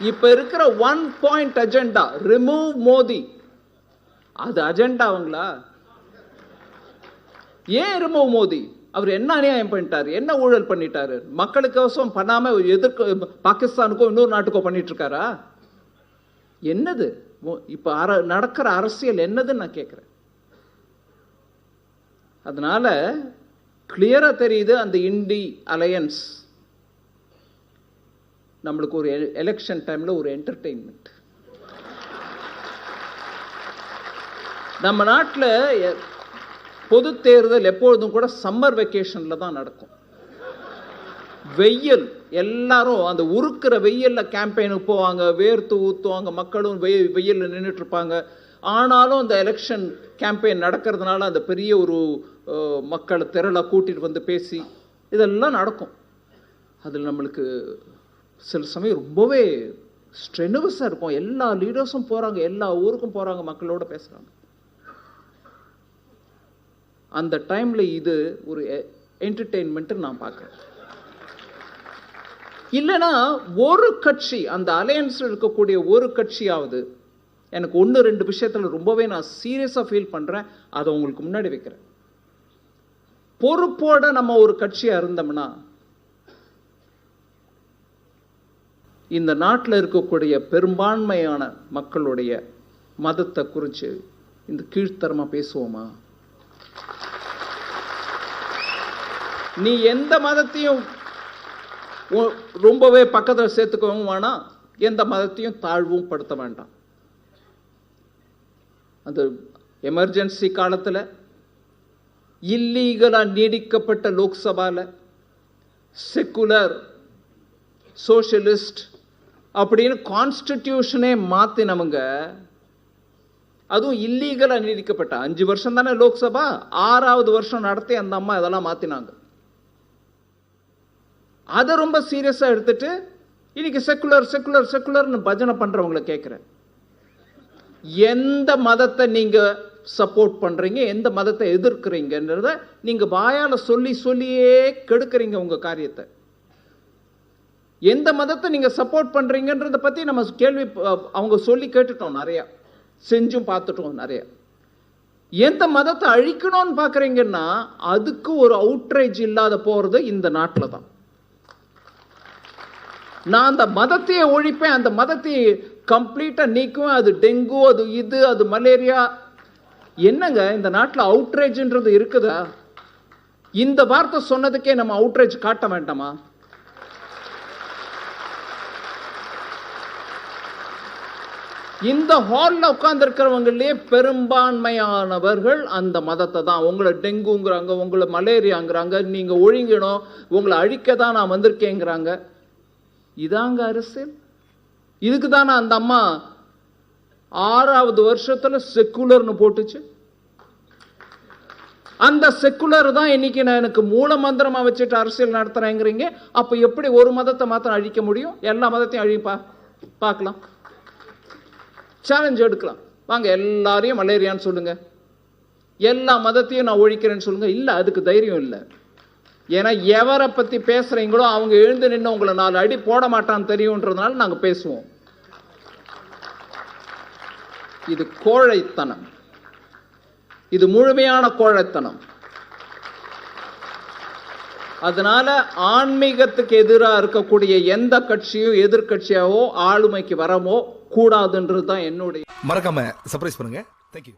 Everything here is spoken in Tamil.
இப்ப இருக்கிற one point agenda remove Modi. அது அஜெண்டாவுங்களா ஏன் ரிமூவ் மோதி? அவர் என்ன அநியாயம் பண்ணிட்டாரு? என்ன ஊழல் பண்ணிட்டாரு? மக்களுக்கோசம் பண்ணாம எதிர்க்க பாகிஸ்தானுக்கோ இன்னொரு நாட்டுக்கோ பண்ணிட்டு இருக்காரா என்னது? இப்போ இப்ப அர நடக்கிற அரசியல் என்னதுன்னு நான் கேட்கிறேன் அதனால கிளியரா தெரியுது அந்த இண்டி அலையன்ஸ் நம்மளுக்கு ஒரு எலெக்ஷன் டைமில் ஒரு என்டர்டெயின்மெண்ட் நம்ம நாட்டில் பொது தேர்தல் எப்பொழுதும் கூட சம்மர் வெக்கேஷனில் தான் நடக்கும். வெயில் எல்லாரும் அந்த உருக்கிற வெயிலில் கேம்பெயினுக்கு போவாங்க வேர்த்து ஊற்றுவாங்க மக்களும் வெயில் வெயிலில் நின்றுட்டு இருப்பாங்க ஆனாலும் அந்த எலெக்ஷன் கேம்பெயின் நடக்கிறதுனால அந்த பெரிய ஒரு மக்களை திரளை கூட்டிகிட்டு வந்து பேசி இதெல்லாம் நடக்கும். அதில் நம்மளுக்கு சில சமயம் ரொம்பவே ஸ்ட்ரெனுவஸாக இருக்கும். எல்லா லீடர்ஸும் போகிறாங்க எல்லா ஊருக்கும் போகிறாங்க மக்களோட பேசுகிறாங்க அந்த டைமில் இது ஒரு என்டர்டெயின்மெண்ட்டு நான் பார்க்குறேன். இல்லைன்னா ஒரு கட்சி அந்த அலையன்ஸில் இருக்கக்கூடிய ஒரு கட்சியாவது எனக்கு ஒன்று ரெண்டு விஷயத்தில் ரொம்பவே நான் சீரியஸாக ஃபீல் பண்ணுறேன் அதை உங்களுக்கு முன்னாடி வைக்கிறேன். பொறுப்போட நம்ம ஒரு கட்சியாக இருந்தோம்னா இந்த நாட்டில் இருக்கக்கூடிய பெரும்பான்மையான மக்களுடைய மதத்தை குறித்து இந்த கீழ்த்தரமாக பேசுவோமா? நீ எந்த மதத்தையும் ரொம்பவே பக்கத்தில் சேர்த்துக்கவும் வேணாம் எந்த மதத்தையும் தாழ்வும் படுத்த வேண்டாம். அந்த எமர்ஜென்சி காலத்தில் இல்லீகலாக நீடிக்கப்பட்ட லோக்சபாவில் செக்குலர் சோஷியலிஸ்ட் அப்படின்னு கான்ஸ்டிடியூஷனே மாத்தினவங்க அதுவும் இல்லீகலாக நீடிக்கப்பட்ட அஞ்சு வருஷம் தானே லோக்சபா ஆறாவது வருஷம் நடத்தி அந்த அம்மா இதெல்லாம் மாத்தினாங்க. அதை ரொம்ப சீரியஸாக எடுத்துட்டு இன்னைக்கு செக்குலர் செக்குலர் செக்குலர்னு பஜனை பண்ணுறவங்கள கேட்குறேன். எந்த மதத்தை நீங்க சப்போர்ட் பண்றீங்க எந்த மதத்தை எதிர்க்கிறீங்கன்றத நீங்க வாயால சொல்லி சொல்லியே கெடுக்கிறீங்க உங்க காரியத்தை. எந்த மதத்தை நீங்கள் சப்போர்ட் பண்ணுறீங்கன்றத பற்றி நம்ம கேள்வி அவங்க சொல்லி கேட்டுட்டோம் நிறையா. செஞ்சும் பார்த்துட்டோம் நிறையா. எந்த மதத்தை அழிக்கணும்னு பார்க்குறீங்கன்னா அதுக்கு ஒரு அவுட்ரேஜ் இல்லாத போகிறது இந்த நாட்டில் தான் நான் அந்த மதத்தையே ஒழிப்பேன் அந்த மதத்தை கம்ப்ளீட்டாக நீக்குவேன். அது டெங்கு அது இது அது மலேரியா என்னங்க இந்த நாட்டில் அவுட்ரேஜ்ன்றது இருக்குதா? இந்த வார்த்தை சொன்னதுக்கே நம்ம அவுட்ரேஜ் காட்ட வேண்டாமா? இந்த ஹாலில் உட்காந்துருக்கிறவங்களே பெரும்பான்மையானவர்கள் அந்த மதத்தை தான். உங்களை டெங்குங்கிறாங்க உங்களை மலேரியாங்கிறாங்க நீங்கள் ஒழுங்கினோம் உங்களை அழிக்க தான் நான் வந்திருக்கேங்கிறாங்க. இதாங்க அரசியல் இதுக்கு தானே அந்த அம்மா ஆறாவது வருஷத்தில் செக்குலர்னு போட்டுச்சு. அந்த செக்குலர் தான் இன்னைக்கு நான் எனக்கு மூல மந்திரமாக வச்சுட்டு அரசியல் நடத்துறேங்கிறீங்க. அப்போ எப்படி ஒரு மதத்தை மாத்திரம் அழிக்க முடியும்? எல்லா மதத்தையும் அழிப்பா? பார்க்கலாம். சேலஞ்ச் எடுக்கலாம். வாங்க எல்லாரையும் மலேரியான்னு சொல்லுங்க. எல்லா மதத்தையும் நான் ஒழிக்கிறேன்னு சொல்லுங்க. இல்லை அதுக்கு தைரியம் இல்லை. ஏன்னா எவரை பற்றி பேசுகிறீங்களோ அவங்க எழுந்து நின்று உங்களை நாலு அடி போட மாட்டான்னு தெரியுன்றதுனால நாங்கள் பேசுவோம். இது கோழைத்தனம். இது முழுமையான கோழைத்தனம். அதனால ஆன்மீகத்துக்கு எதிராக இருக்கக்கூடிய எந்த கட்சியும் எதிர்கட்சியாவோ ஆளுமைக்கு வரமோ கூடாதுன்றது தான் என்னுடைய மறக்காம சர்ப்ரைஸ் பண்ணுங்க. தேங்க்யூ